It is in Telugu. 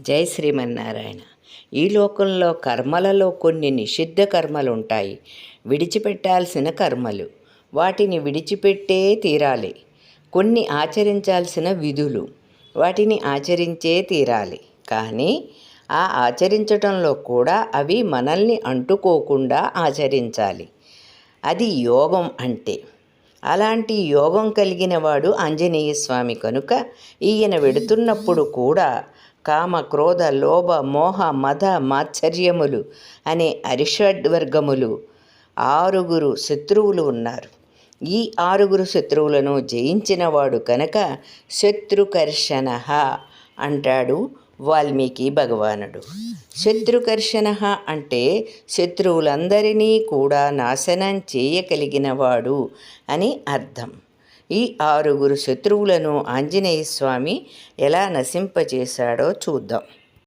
జై శ్రీమన్నారాయణ. ఈ లోకంలో కర్మలలో కొన్ని నిషిద్ధ కర్మలు ఉంటాయి విడిచిపెట్టాల్సిన కర్మలు. వాటిని విడిచిపెట్టే తీరాలి. కొన్ని ఆచరించాల్సిన విధులు. వాటిని ఆచరించే తీరాలి. కానీ ఆ ఆచరించటంలో కూడా అవి మనల్ని అంటుకోకుండా ఆచరించాలి. అది యోగం అంటే. అలాంటి యోగం కలిగిన వాడు ఆంజనేయ స్వామి కనుక ఈయన వెడుతున్నప్పుడు కూడా కామ క్రోధ లోభ మోహ మద మాత్సర్యములు అనే అరిషడ్ వర్గములు ఆరుగురు శత్రువులు ఉన్నారు. ఈ ఆరుగురు శత్రువులను జయించినవాడు కనుక శత్రుకర్షణ అంటాడు వాల్మీకి భగవానుడు. శత్రుకర్షణ అంటే శత్రువులందరినీ కూడా నాశనం చేయగలిగినవాడు అని అర్థం. ఈ ఆరుగురు శత్రువులను ఆంజనేయ స్వామి ఎలా నశింపచేశాడో చూద్దాం.